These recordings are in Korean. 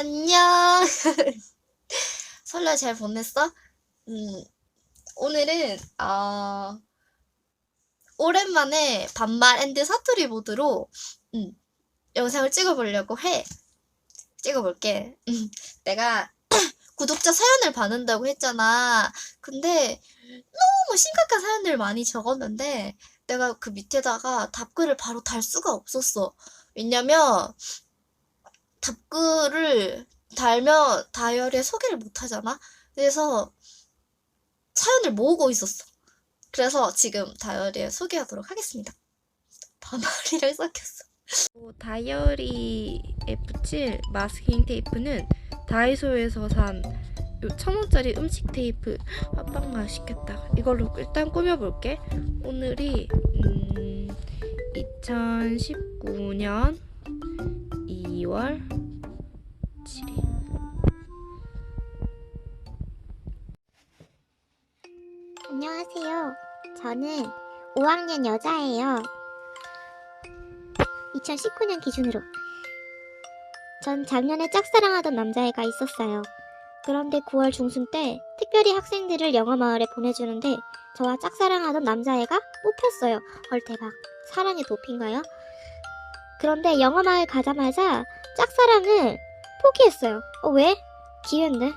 안녕. 설날 잘 보냈어? 음, 오늘은, 어, 오랜만에 반말 앤드 사투리 모드로, 음, 영상을 찍어보려고 해. 찍어볼게. 음, 내가 구독자 사연을 받는다고 했잖아. 근데 너무 심각한 사연을 많이 적었는데, 내가 그 밑에다가 답글을 바로 달 수가 없었어. 왜냐면, 답글을 달면 다이어리에 소개를 못 하잖아? 그래서 사연을 모으고 있었어. 그래서 지금 다이어리에 소개하도록 하겠습니다. 반말이랑 섞였어. 다이어리에 붙일 마스킹 테이프는 다이소에서 산 천원짜리 음식 테이프 합방 맛있겠다. 이걸로 일단 꾸며볼게. 오늘이 음, 2019년 2월 7일. 안녕하세요. 저는 5학년 여자예요. 2019년 기준으로. 전 작년에 짝사랑하던 남자애가 있었어요. 그런데 9월 중순 때 특별히 학생들을 영어 마을에 보내주는데 저와 짝사랑하던 남자애가 뽑혔어요. 헐 대박. 사랑의 도피인가요? 그런데 영어 마을 가자마자 짝사랑을 포기했어요. 어 왜? 기회인데.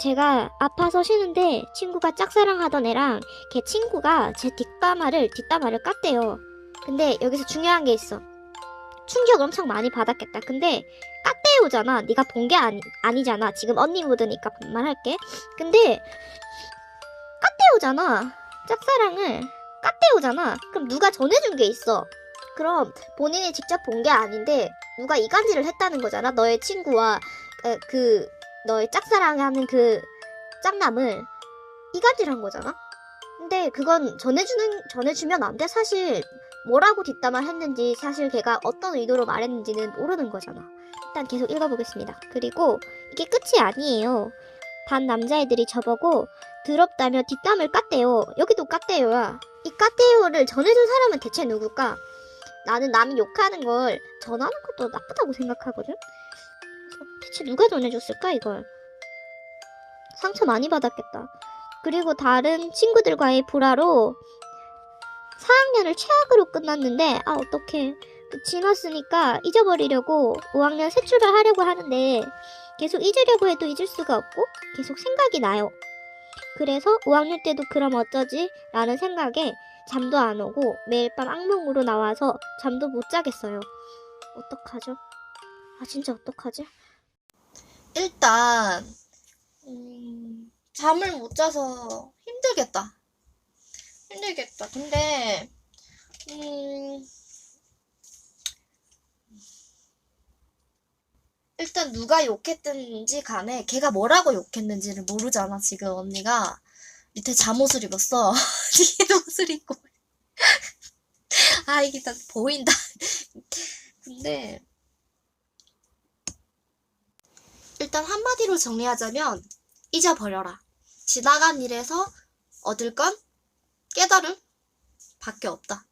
제가 아파서 쉬는데 친구가 짝사랑하던 애랑 걔 친구가 제 뒷담화를 뒷담화를 깠대요. 근데 여기서 중요한 게 있어. 충격 엄청 많이 받았겠다. 근데 깠대요잖아. 네가 본 게 아니, 아니잖아. 지금 언니 모드니까 반말할게. 근데 깠대요잖아. 짝사랑을 깠대요잖아. 그럼 누가 전해준 게 있어. 그럼 본인이 직접 본 게 아닌데 누가 이간질을 했다는 거잖아. 너의 친구와 에, 그 너의 짝사랑하는 그 짝남을 이간질한 거잖아. 근데 그건 전해주는 전해주면 안 돼. 사실 뭐라고 뒷담화 했는지 사실 걔가 어떤 의도로 말했는지는 모르는 거잖아. 일단 계속 읽어보겠습니다. 그리고 이게 끝이 아니에요. 반 남자애들이 저보고 더럽다며 뒷담을 깠대요. 여기도 깠대요야. 이 깠대요를 전해준 사람은 대체 누굴까? 나는 남이 욕하는 걸 전하는 것도 나쁘다고 생각하거든. 대체 누가 전해줬을까 이걸? 상처 많이 받았겠다. 그리고 다른 친구들과의 불화로 4학년을 최악으로 끝났는데 아 어떡해 그 지났으니까 잊어버리려고 5학년 새 출발하려고 하는데 계속 잊으려고 해도 잊을 수가 없고 계속 생각이 나요. 그래서 5학년 때도 그럼 어쩌지? 라는 생각에 잠도 안 오고 매일 밤 악몽으로 나와서 잠도 못 자겠어요. 어떡하죠? 아 진짜 어떡하지? 일단 음, 잠을 못 자서 힘들겠다. 힘들겠다. 근데 음, 일단 누가 욕했든지 간에 걔가 뭐라고 욕했는지를 모르잖아. 지금 언니가 밑에 잠옷을 입었어. 뒤에 옷을 입고. 아 이게 다 보인다. 근데 일단 한마디로 정리하자면 잊어버려라. 지나간 일에서 얻을 건 깨달음 밖에 없다.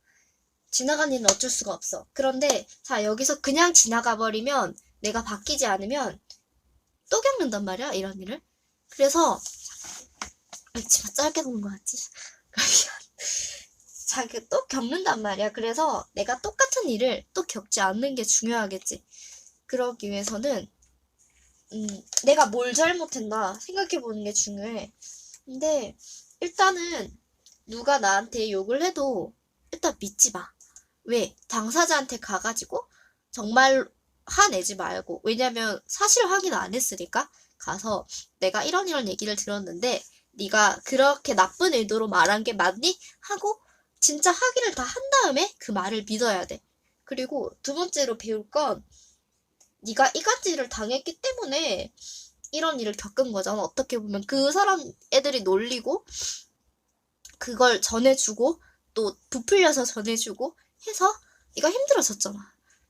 지나간 일은 어쩔 수가 없어. 그런데 자 여기서 그냥 지나가 버리면 내가 바뀌지 않으면 또 겪는단 말이야 이런 일을. 그래서 치마 짧게 놓은 거 같지? 자기 또 겪는단 말이야. 그래서 내가 똑같은 일을 또 겪지 않는 게 중요하겠지. 그러기 위해서는 음, 내가 뭘 잘못했나 생각해 보는 게 중요해. 근데 일단은 누가 나한테 욕을 해도 일단 믿지 마. 왜? 당사자한테 가가지고 정말 화내지 말고. 왜냐면 사실 확인 안 했으니까 가서 내가 이런 이런 얘기를 들었는데 네가 그렇게 나쁜 의도로 말한 게 맞니? 하고 진짜 확인을 다한 다음에 그 말을 믿어야 돼. 그리고 두 번째로 배울 건 네가 이간질을 당했기 때문에 이런 일을 겪은 거잖아. 어떻게 보면 그 사람 애들이 놀리고 그걸 전해주고 또 부풀려서 전해주고 해서 네가 힘들어졌잖아.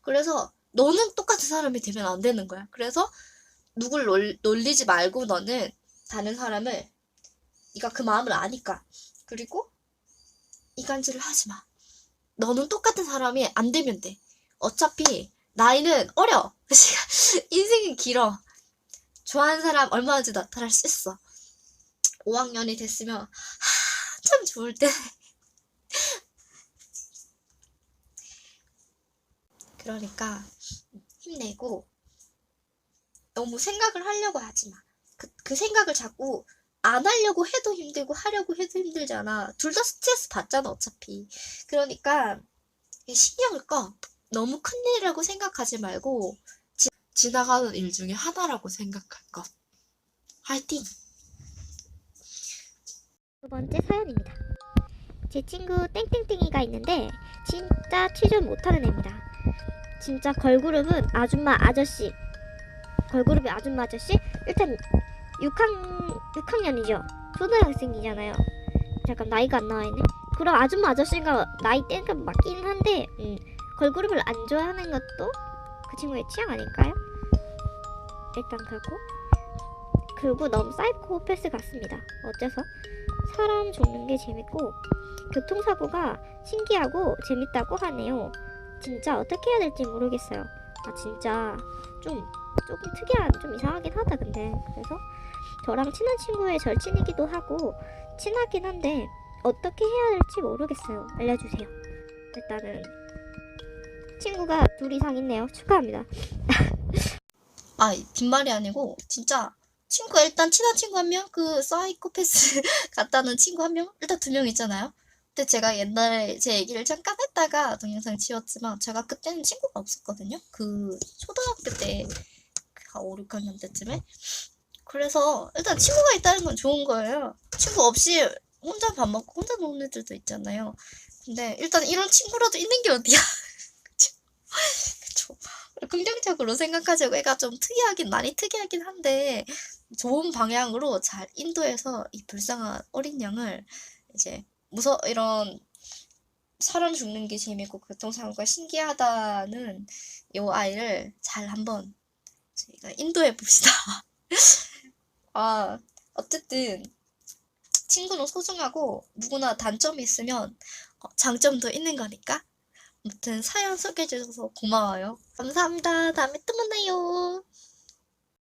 그래서 너는 똑같은 사람이 되면 안 되는 거야. 그래서 누굴 놀, 놀리지 말고 너는 다른 사람을 네가 그 마음을 아니까 그리고 이간질을 하지 마. 너는 똑같은 사람이 안 되면 돼. 어차피 나이는 어려. 인생이 길어. 좋아하는 사람 얼마든지 나타날 수 있어. 5학년이 됐으면 한참 좋을 때. 그러니까 힘내고 너무 생각을 하려고 하지 마. 그, 그 생각을 자꾸 안 하려고 해도 힘들고 하려고 해도 힘들잖아. 둘 다 스트레스 받잖아, 어차피. 그러니까 신경을 꺼. 너무 큰 일이라고 생각하지 말고 지나가는 일 중에 하나라고 생각할 것. 화이팅! 두 번째 사연입니다. 제 친구 땡땡땡이가 있는데 진짜 취존 못하는 애입니다. 진짜 걸그룹은 아줌마 아저씨. 걸그룹의 아줌마 아저씨? 일단 6학, 6학년이죠. 초등학생이잖아요. 잠깐 나이가 안 나와 있네. 그럼 아줌마 아저씨가 나이대가 맞긴 한데 음, 걸그룹을 안 좋아하는 것도 그 친구의 취향 아닐까요? 일단 그렇고 그리고 너무 사이코패스 같습니다. 어째서? 사람 죽는 게 재밌고 교통사고가 신기하고 재밌다고 하네요. 진짜 어떻게 해야 될지 모르겠어요. 아 진짜 좀 조금 특이한 좀 이상하긴 하다 근데 그래서 저랑 친한 친구의 절친이기도 하고 친하긴 한데 어떻게 해야 될지 모르겠어요. 알려주세요. 일단은 친구가 둘 이상 있네요. 축하합니다. 아, 빈말이 아니고 진짜 친구가 일단 친한 친구 한 명, 그 사이코패스 같다는 친구 한 명, 일단 두 명 있잖아요. 근데 제가 옛날에 제 얘기를 잠깐 했다가 동영상 지웠지만 제가 그때는 친구가 없었거든요. 그 초등학교 때, 한 5, 6학년 때쯤에. 그래서 일단 친구가 있다는 건 좋은 거예요. 친구 없이 혼자 밥 먹고 혼자 노는 애들도 있잖아요. 근데 일단 이런 친구라도 있는 게 어디야. 긍정적으로 생각하자고 애가 좀 특이하긴 많이 특이하긴 한데 좋은 방향으로 잘 인도해서 이 불쌍한 어린 양을 이제 무서 이런 사람 죽는 게 재밌고 교통사고가 신기하다는 이 아이를 잘 한번 저희가 인도해 봅시다. 아 어쨌든 친구는 소중하고 누구나 단점이 있으면 어, 장점도 있는 거니까 아무튼 사연 소개해 주셔서 고마워요. 감사합니다. 다음에 또 만나요.